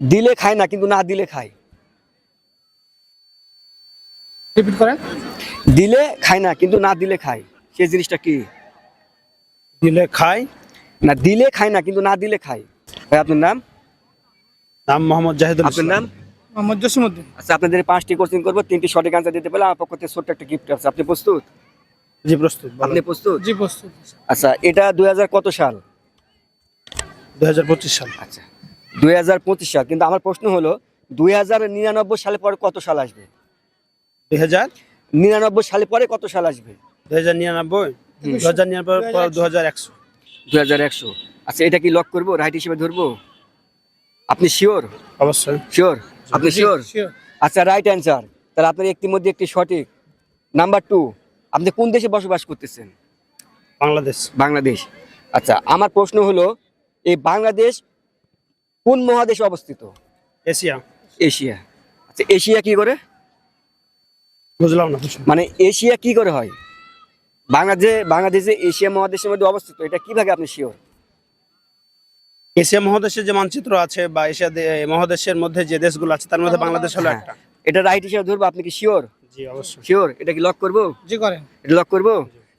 দিলে খায় না কিন্তু না দিলে খায়। রিপিট করেন। দিলে খায় না কিন্তু না দিলে খায়। সেই জিনিসটা কি? দিলে খাই না দিলে খায় না কিন্তু না দিলে খায়। ভাই আপনার নাম? নাম মোহাম্মদ জাহিদুল আপনার নাম? মোহাম্মদ জসিমউদ্দিন। আচ্ছা আপনাদের পাঁচটি কোশ্চেন করব তিনটি সঠিক আনসার দিতে পারলে আমার পক্ষ থেকে ছোট্ট একটা গিফট আছে। আপনি প্রস্তুত? জি প্রস্তুত আপনি প্রস্তুত? জি প্রস্তুত। আচ্ছা এটা দুই কত সাল? দুই হাজার পঁচিশ সাল। আচ্ছা। দুই হাজার পঁচিশ সাল। কিন্তু আমার প্রশ্ন হলো দুই হাজার নিরানব্বই সালে পরে কত সাল আসবে? দুই হাজার? নিরানব্বই সালে পরে কত সাল আসবে? দুই হাজার নিরানব্বই? দু হাজার নিরানব্বই পর দু হাজার একশো। দুই হাজার একশো। আচ্ছা এটা কি লক করব? রাইট হিসেবে ধরবো? আপনি শিওর অবশ্যই। শিওর আপনি শিওর আচ্ছা রাইট অ্যান্সার তাহলে আপনার একটি মধ্যে একটি সঠিক। নাম্বার টু আপনি কোন দেশে বসবাস করতেছেন? বাংলাদেশ। বাংলাদেশ। আচ্ছা আমার প্রশ্ন হলো এই বাংলাদেশ কোন মহাদেশে অবস্থিত? এশিয়া। এশিয়া। আচ্ছা এশিয়া কি করে? বুঝলাম না মানে এশিয়া কি করে হয়? বাংলাদেশে বাংলাদেশে এশিয়া মহাদেশের মধ্যে অবস্থিত এটা কীভাবে আপনি শিওর এশিয়া মহাদেশের যে মানচিত্র আছে বা এশিয়া মহাদেশের মধ্যে যে দেশগুলো আছে তার মধ্যে বাংলাদেশ হলো একটা। এটা রাইট হিসেবে ধরবো আপনি কি শিওর জি অবশ্যই। শিওর এটা কি লক করব? জি করেন। এটা লক করব?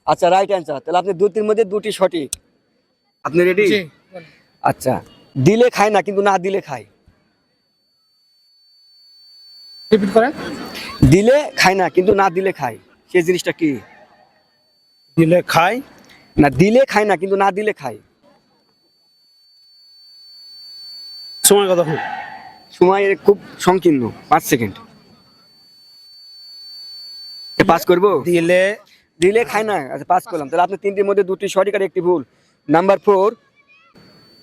আচ্ছা রাইট অ্যান্সার তাহলে আপনি দুটির মধ্যে দুটি সঠিক। আপনি রেডি আচ্ছা দিলে খায় না কিন্তু না দিলে খায়। রিপিট করেন। দিলে খায় না কিন্তু না দিলে খায়। সেই জিনিসটা কি? দিলে খাই না দিলে খায় না কিন্তু না দিলে খায়। সময় কতক্ষণ সময় খুব সংকীর্ণ পাঁচ সেকেন্ড। পাস করব? দিলে দিলে খায় না আচ্ছা পাস করলাম। তাহলে আপনি তিনটির মধ্যে দুটি সঠিক আর একটি ভুল। নাম্বার ফোর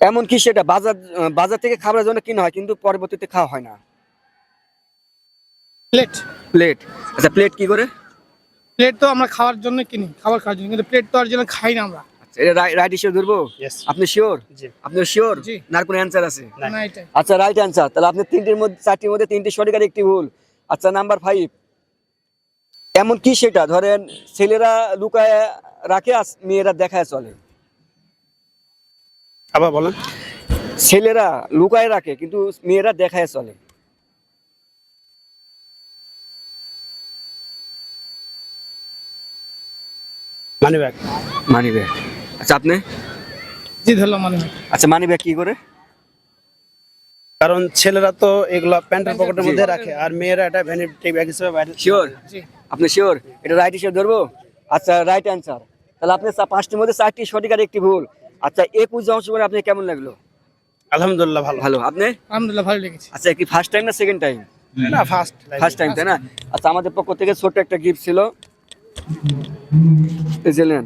এমন কি সেটা বাজার বাজার থেকে খাবারের জন্য কিনা হয় কিন্তু পরবর্তীতে খাওয়া হয় না। প্লেট প্লেট আচ্ছা প্লেট কি করে? প্লেট তো আমরা খাওয়ার জন্য কিনি খাবার খাওয়ার জন্য কিন্তু প্লেট তো আর জন্য খাই না আমরা। আচ্ছা এটা রাইট হিসেবে ধরবো. আপনি শিওর আপনি শিওর। না কোনো অ্যান্সার আছে? আচ্ছা রাইট অ্যান্সার তাহলে আপনি তিনটির মধ্যে চারটির মধ্যে তিনটি সঠিক আর একটি ভুল। আচ্ছা নাম্বার ফাইভ এমন কি সেটা ধরেন ছেলেরা লুকায় রাখে আর মেয়েরা দেখায় চলে। আবার বলেন। ছেলেরা লুকায় রাখে কিন্তু মেয়েরা দেখায় চলে। মানি ব্যাগ মানি ব্যাগ আচ্ছা আপনি? জি ধরলাম মানে আচ্ছা মানি ব্যাগ কি করে? কারণ ছেলেরা তো এগুলা প্যান্টের পকেটের মধ্যে রাখে আর মেয়েরা এটা ভ্যানিটি ব্যাগ হিসেবে বাইরে শিওর আপনি শিওর এটা রাইট হিসেবে ধরবো? আচ্ছা রাইট অ্যান্সার তাহলে আপনি পাঁচটির মধ্যে চারটি সঠিক আর একটি ভুল। আচ্ছা একুশ অংশগ্রহণ আপনি কেমন লাগল? আলহামদুলিল্লাহ ভালো। ভালো। আপনি? আলহামদুলিল্লাহ ভালো লেগেছে। আচ্ছা কি ফার্স্ট টাইম না সেকেন্ড টাইম না ফার্স্ট ফার্স্ট টাইম তাই না? আচ্ছা আমাদের পক্ষ থেকে ছোট একটা গিফট ছিল। এই যে নেন।